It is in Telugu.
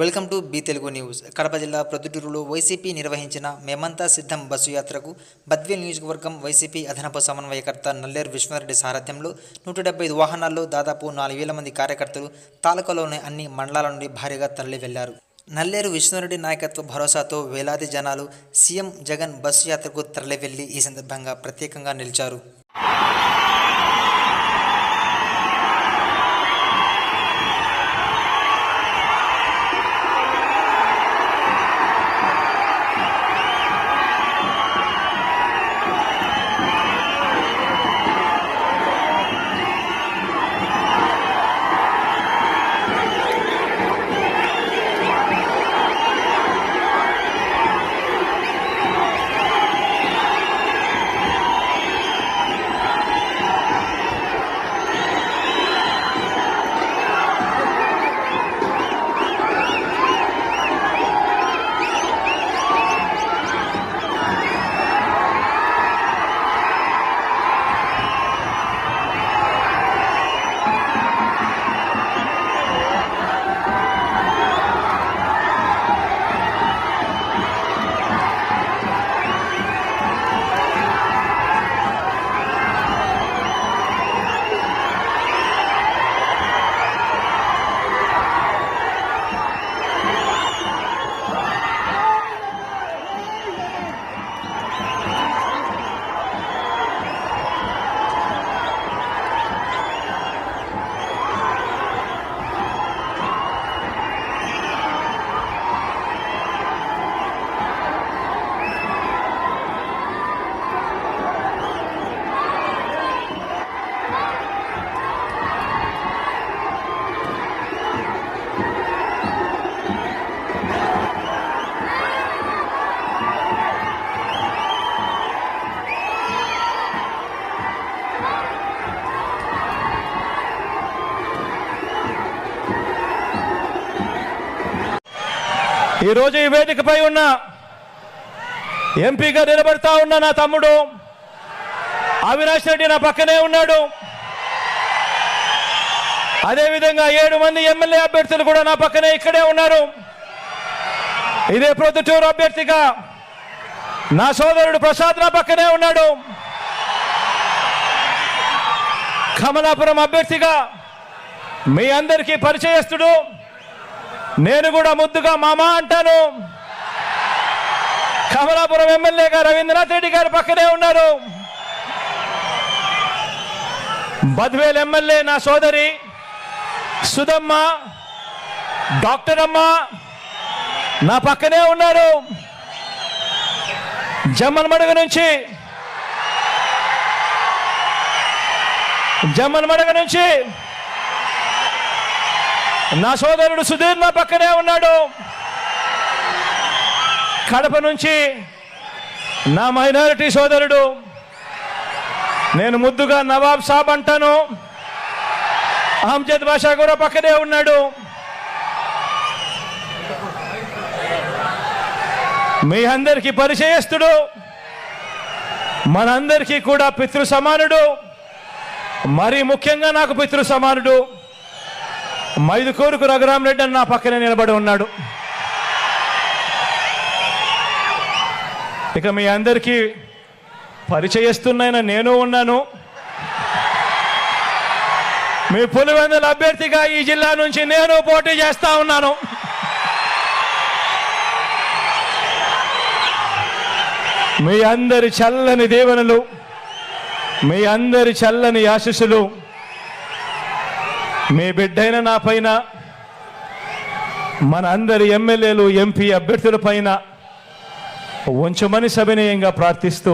Welcome to B Telugu news. Kadapa జిల్లా ప్రొద్దుటూరులో వైసీపీ నిర్వహించిన మేమంతా సిద్ధం బస్సు యాత్రకు బద్వేల్ నియోజకవర్గం వైసీపీ అదనపు సమన్వయకర్త నల్లేరు విశ్వనారెడ్డి సారథ్యంలో నూట డెబ్బై ఐదు వాహనాల్లో దాదాపు నాలుగు వేల మంది కార్యకర్తలు తాలూకాలోని అన్ని మండలాల నుండి భారీగా తరలి వెళ్ళారు. నల్లేరు విశ్వనారెడ్డి నాయకత్వ భరోసాతో వేలాది జనాలు సీఎం జగన్ బస్సు యాత్రకు తరలి వెళ్ళి ఈ సందర్భంగా ప్రత్యేకంగా నిలిచారు. ఈరోజు ఈ వేదికపై ఉన్న ఎంపీగా నిలబడతా ఉన్న నా తమ్ముడు అవినాష్ రెడ్డి నా పక్కనే ఉన్నాడు. అదేవిధంగా ఏడు మంది ఎమ్మెల్యే అభ్యర్థులు కూడా నా పక్కనే ఇక్కడే ఉన్నారు. ఇదే ప్రొద్దుటూరు అభ్యర్థిగా నా సోదరుడు ప్రసాద్ నా పక్కనే ఉన్నాడు. కమలాపురం అభ్యర్థిగా మీ అందరికీ పరిచయస్తుడు. నేను కూడా ముద్దుగా మామా అంటాను. కమలాపురం ఎమ్మెల్యేగా రవీంద్రనాథ్ రెడ్డి గారు పక్కనే ఉన్నారు. బద్వేల్ ఎమ్మెల్యే నా సోదరి సుధమ్మ డాక్టర్ అమ్మ నా పక్కనే ఉన్నారు. జమ్మన్ మడుగు నుంచి జమ్మన్ మడుగు నుంచి నా సోదరుడు సుధీర్ నా పక్కనే ఉన్నాడు. కడప నుంచి నా మైనారిటీ సోదరుడు. నేను ముద్దుగా నవాబ్ సాబ్ అంటాను. అహ్మద్ బాషా కూడా పక్కనే ఉన్నాడు. మీ అందరికీ పరిచయస్తుడు. మనందరికీ కూడా పితృ సమానుడు మరీ ముఖ్యంగా నాకు పితృ సమానుడు మైదుకూరుకు రఘురామరెడ్డి అని నా పక్కనే నిలబడి ఉన్నాడు. ఇక మీ అందరికీ పరిచయస్తున్నాయన నేను ఉన్నాను. మీ పులివెందుల అభ్యర్థిగా ఈ జిల్లా నుంచి నేను పోటీ చేస్తా ఉన్నాను. మీ అందరి చల్లని దీవెనలు మీ అందరి చల్లని ఆశీస్సులు మీ బిడ్డైన నా పైన మన అందరి ఎమ్మెల్యేలు ఎంపీ అభ్యర్థుల పైన ఉంచమని సవినయంగా ప్రార్థిస్తూ